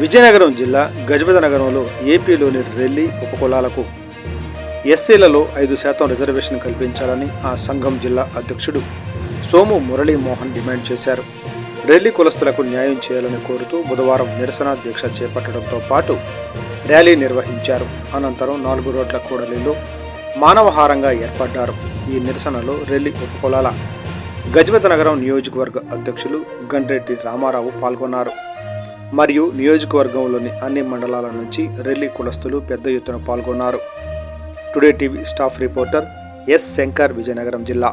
విజయనగరం జిల్లా గజపతి నగరంలో ఏపీలోని రెల్లి ఉపకులాలకు ఎస్సీలలో ఐదు శాతం రిజర్వేషన్ కల్పించాలని ఆ సంఘం జిల్లా అధ్యక్షుడు సోము మురళీమోహన్ డిమాండ్ చేశారు. రెల్లి కులస్తులకు న్యాయం చేయాలని కోరుతూ బుధవారం నిరసన దీక్ష చేపట్టడంతో పాటు ర్యాలీ నిర్వహించారు. అనంతరం నాలుగు రోడ్ల కూడలిలో మానవహారంగా ఏర్పడ్డారు. ఈ నిరసనలో రెల్లి ఉపకులాల గజపతి నగరం నియోజకవర్గ అధ్యక్షులు గండ్రెడ్డి రామారావు పాల్గొన్నారు. మరియు నియోజకవర్గంలోని అన్ని మండలాల నుంచి రెల్లి కులస్తులు పెద్ద ఎత్తున పాల్గొన్నారు. Today TV staff reporter S Shankar Vizianagaram జిల్లా.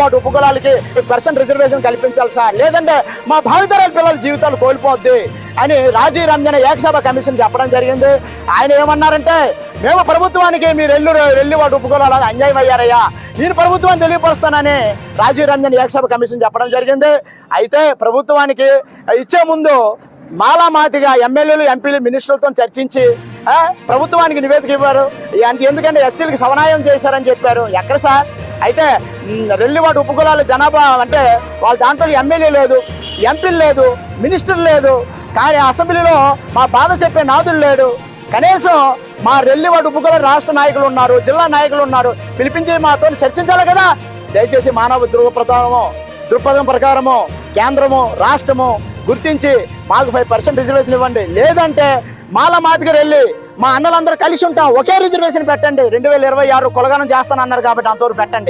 వాటి ఉపకులాలకి పర్సెంట్ రిజర్వేషన్ కల్పించాలి సార్. లేదంటే మా భావితరాల పిల్లల జీవితాలు కోల్పోద్ది అని రాజీవ్ రంజన్ ఏకసభ కమిషన్ చెప్పడం జరిగింది. ఆయన ఏమన్నారంటే మేము ప్రభుత్వానికి మీరు ఎల్లు వెళ్ళి వాటి ఉపకులాలు అన్యాయం అయ్యారయ్యా. నేను ప్రభుత్వాన్ని తెలియపరుస్తానని రాజీవ్ రంజన్ ఏకసభ కమిషన్ చెప్పడం జరిగింది. అయితే ప్రభుత్వానికి ఇచ్చే ముందు మాలామాతిగా ఎమ్మెల్యేలు ఎంపీలు మినిస్టర్లతో చర్చించి ప్రభుత్వానికి నివేదిక ఇవ్వారు. ఎందుకంటే ఎస్సీలకు సమన్వయం చేశారని చెప్పారు. ఎక్కడ సార్? అయితే రెల్లివాడు ఉపకులాల జనాభా అంటే వాళ్ళ దాంట్లో ఎమ్మెల్యే లేదు ఎంపీలు లేదు మినిస్టర్ లేదు. కానీ అసెంబ్లీలో మా బాధ చెప్పే నాదులు లేడు. కనీసం మా రెల్లివాడు ఉపకుల రాష్ట్ర నాయకులు ఉన్నారు జిల్లా నాయకులు ఉన్నారు. పిలిపించి మాతో చర్చించాలి కదా? దయచేసి మానవ ధృవప్రదానము దృక్పథం ప్రకారము కేంద్రము రాష్ట్రము గుర్తించి మాకు ఫైవ్ పర్సెంట్ రిజర్వేషన్ ఇవ్వండి. లేదంటే మాల మాదిగ వెళ్ళి మా అన్నలందరూ కలిసి ఉంటాం. ఒకే రిజర్వేషన్ పెట్టండి. రెండు వేల ఇరవై ఆరు కొలగానం చేస్తానన్నారు కాబట్టి అంతవరకు పెట్టండి.